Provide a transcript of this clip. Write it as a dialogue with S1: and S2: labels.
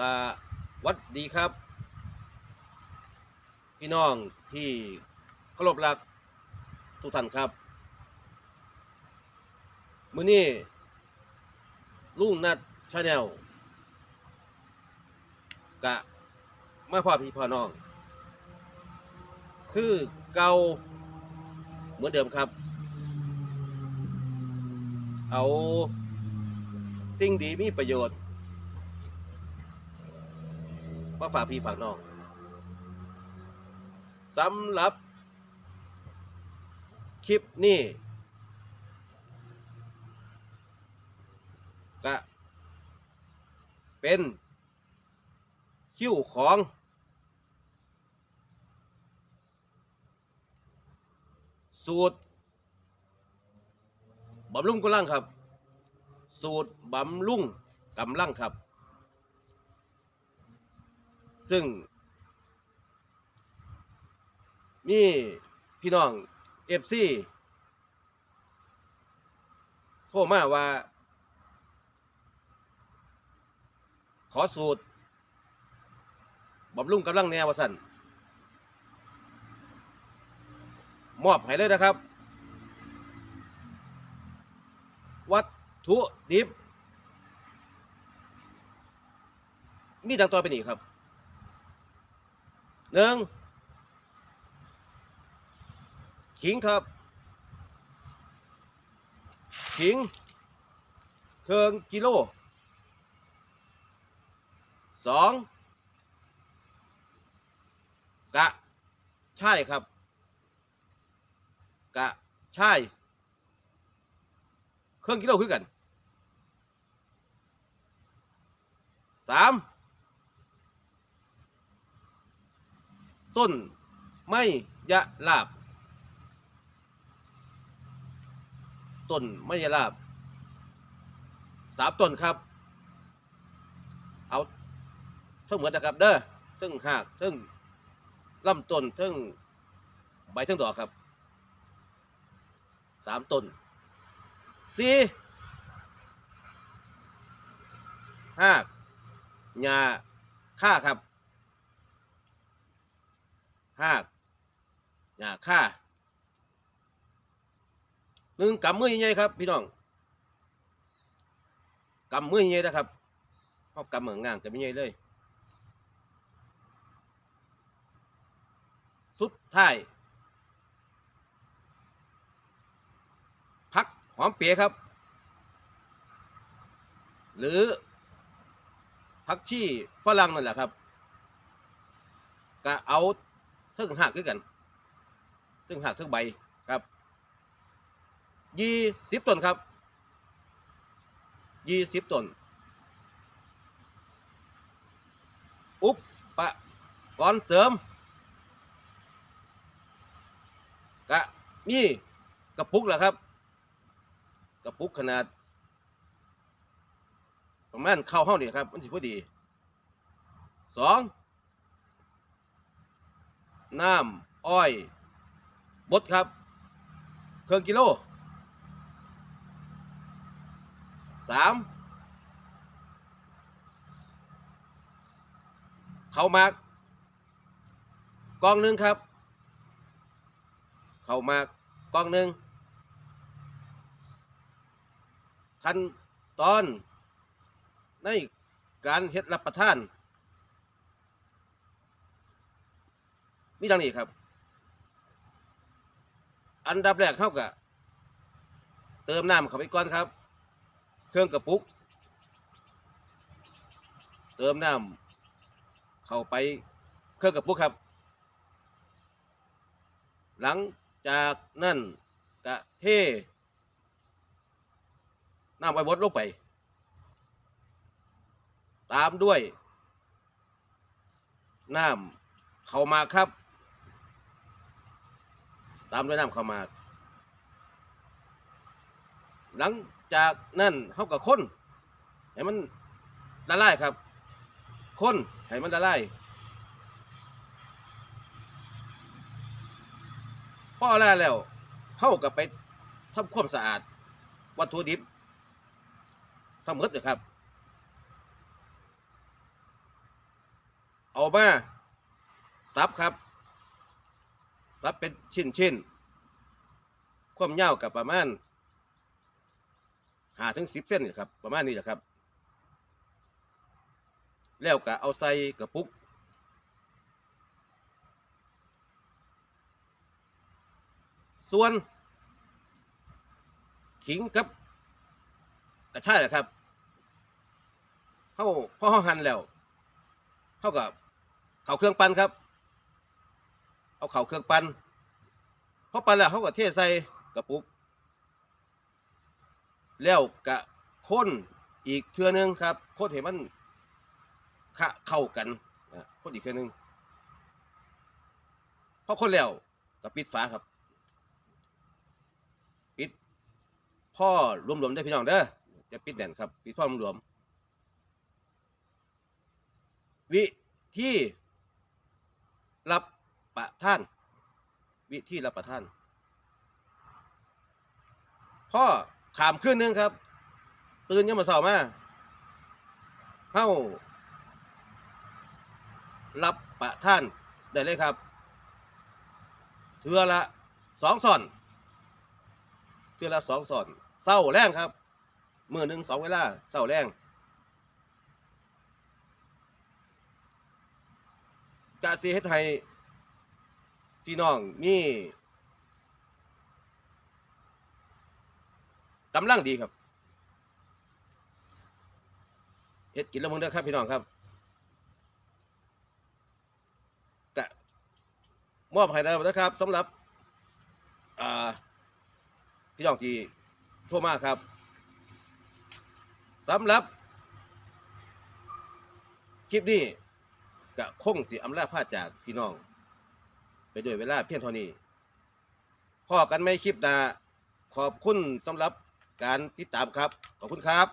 S1: สวัสดีครับ พี่น้องที่เคารพรักทุกท่านครับ มื้อนี้ลุงนัดชาแนลกะมาพ่อพี่พ่อน้อง คือเก่าเหมือนเดิมครับ เอา สิ่งดีมีประโยชน์ มาฝากพี่ฝากน้องสำหรับ คลิปนี้ก็เป็นคิวของสูตรบำรุงกำลังครับ สูตรบำรุงกำลังครับ ซึ่ง มีพี่น้องเอฟซีโทรมาว่า ขอสูตรบำรุงกำลังแนววสันมอบให้เลยนะครับ วัตถุดิบมีดังต่อไปนี้ครับ หนึ่งขิงครับขิงเคิงกิโลสองกะใช่ครับ กะใช่เครื่องกิโลคือกันสาม ต้นไม่ยะลาบ ต้นไม่ยะลาบสามต้นครับ เอาทั้งหมดนะครับเด้อทั้งหากทั้งลำต้นทั้งใบทั้งดอกครับสามต้นสี่หากหญ้าค่าครับ หากหญ้าค่าหนึ่งกำมือใหญ่ๆครับ พี่น้องกำมือใหญ่นะครับเพราะกำเหมืองงางจะไม่ใหญ่เลยสุดท้ายพักหอมเปียครับ หรือพักชี่ฝรั่งนั่นแหละครับ ก็เอา เทิงหักด้วยกันเทิงหักเทิงใบครับยี่สิบต้นครับยี่สิบต้นอุปปกรณ์เสริมกะนี่กระปุกแหละครับ กระปุกขนาด ประมาณเข้าห้องนี่ครับ มันสิพอดีสอง น้ำอ้อย บดครับ เครื่องกิโลสามเขามากกองหนึ่งครับ เขามากกองหนึ่งขั้นตอนในการเฮ็ดรับประทาน มีดังนี้ครับ อันดับแรกเข้ากับเติมน้ำเข้าไปก่อนครับ เครื่องกระปุก เติมน้ำเข้าไปเครื่องกระปุกครับ หลังจากนั้นกะเทน้ำไว้บดลงไป ตามด้วย น้ำเข้ามาครับ ตามด้วยน้ำเข้ามาหลังจากนั้นเขากับคนให้มันละลายครับ คนให้มันละลายพอละลายแล้วเขากับไปทำความสะอาด วัตถุดิบทั้งหมดนะครับ เอามาซับครับ ซับเป็นชิ้นชิ้นๆความยาวกับประมาณหาถึงสิบเส้นครับ ประมาณนี้แหละครับ แล้วก็เอาใส่กระปุกส่วน ขิงกับกระชายนะครับเขาพอเขาหั่นแล้วเขากับเขาเครื่องปั้นครับ เอาเข่าเครื่องปั้นพอปั้นแล้วเขาก็เทใส่กระปุก แล้วกะค้นอีกเทือนึงครับค้นให้มันขะเข้ากันอะค้นอีกเทือนึงพอค้นแล้วก็ปิดฝาครับ ปิดพ่อรวมๆได้พี่น้องเด้อจะปิดแน่นครับ ปิดพ่อรวมๆวิธีรับ ประทาน วิธีรับประทานพ่อขามขึ้นนึงครับ ตื่นยังมาเสามาเข้ารับประทานได้เลยครับ เทือละสองส่อน เทือละสองส่อนเศร้าแรงครับมือหนึ่งสองเวลาเศร้าแรงกะสีเฮ็ดให้ พี่น้องมีกำลังดีครับเฮ็ดกินแล้วมึงเด้อครับพี่น้องครับกะมอบให้แล้วนะครับสำหรับพี่น้องที่โทรมาครับสำหรับ คลิปนี้ก็คงสิอำลาพาจากพี่น้อง ไปด้วยเวลาเพียงเท่านี้พอกันไม่คลิปหน้าขอบคุณสำหรับการติดตามครับ ขอบคุณครับ